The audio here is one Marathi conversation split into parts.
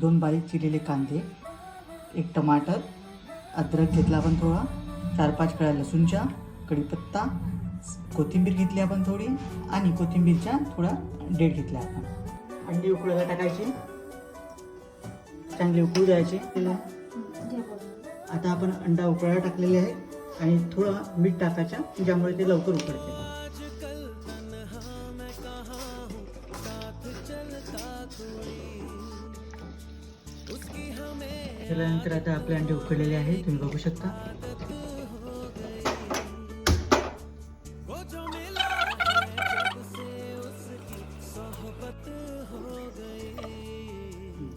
दोन बारीक चिरलेले कांदे एक टमाटर अद्रक घेतला आपण थोडा चार पाच कळ्या लसूणच्या कढीपत्ता कोथिंबीर घेतली आपण थोडी आणि कोथिंबीरच्या थोडा डेट घेतला आपण. अंडी उकळायला टाकायची. चांगली उकळू द्यायची. आता आपण अंडा उकळायला टाकलेले आहे आणि थोडं मीठ टाकायचं ज्यामुळे ते लवकर उकडते. त्यानंतर आता आपले अंडे उकडलेले आहे तुम्ही बघू शकता.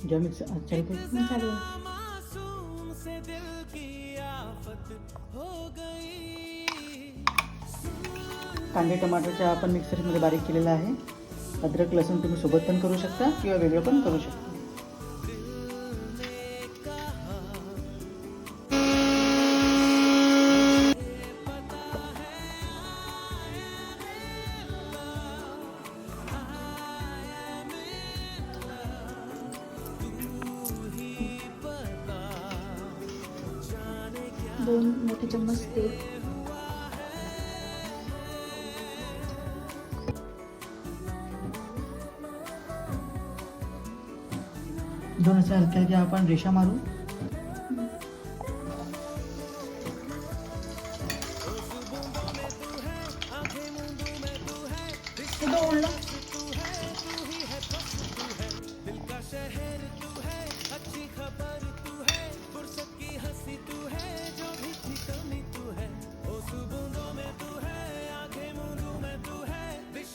ज्या मिक्स चालू हो कांदे टमाटरच्या आपण मिक्सरमध्ये बारीक केलेला आहे. अद्रक लसूण तुम्ही सोबत पण करू शकता किंवा वेगळं पण करू शकता. दोन मोठे चम्मच तेल दोन असे हलक्या हलक्या आपण रेषा मारू.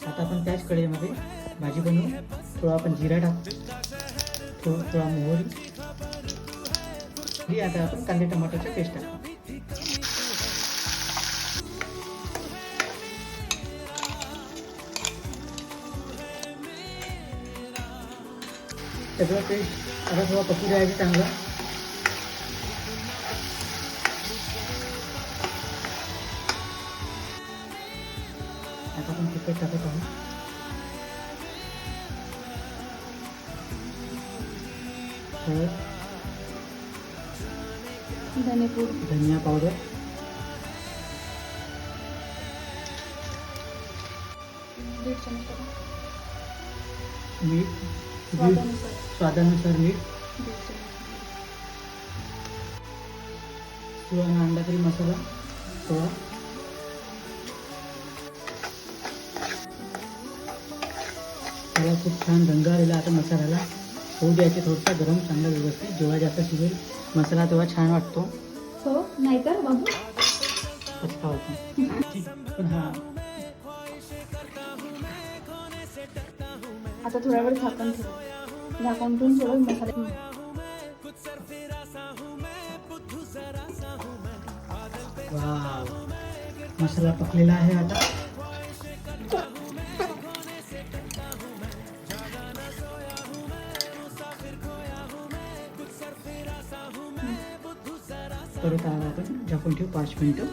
आता आपण त्याच कढईमध्ये भाजी बनवू. थोडा आपण जिरा टाकू. थोडं थोडा मोहरी. ही आता आपण कांदे टमाटरचा पेस्ट टाकू. सगळं पेस्ट आता थोडा पकू द्यायचं चांगलं. आता आपण तिखट टाकत आहोत हळद धनेपूड धनिया पावडर दीड चमच टाका मीठ दीड स्वादानुसार स्वादानुसार मीठ दीड चमच किंवा अंडा तरी मसाला थोडा त्याला खूप छान रंग आलेला आता मसाल्याला. होऊ द्यायचे थोडासा गरम चांगला व्यवस्थित जेव्हा जास्त शिजेल मसाला तेव्हा छान वाटतो. हो नाही तर बाबू पण हा. आता थोड्या वेळ झाकण ठेवू. झाकण ठेवून थोडं मसाला पकलेला आहे आता. परत आला आपण झाकून ठेवू पाच मिनटं.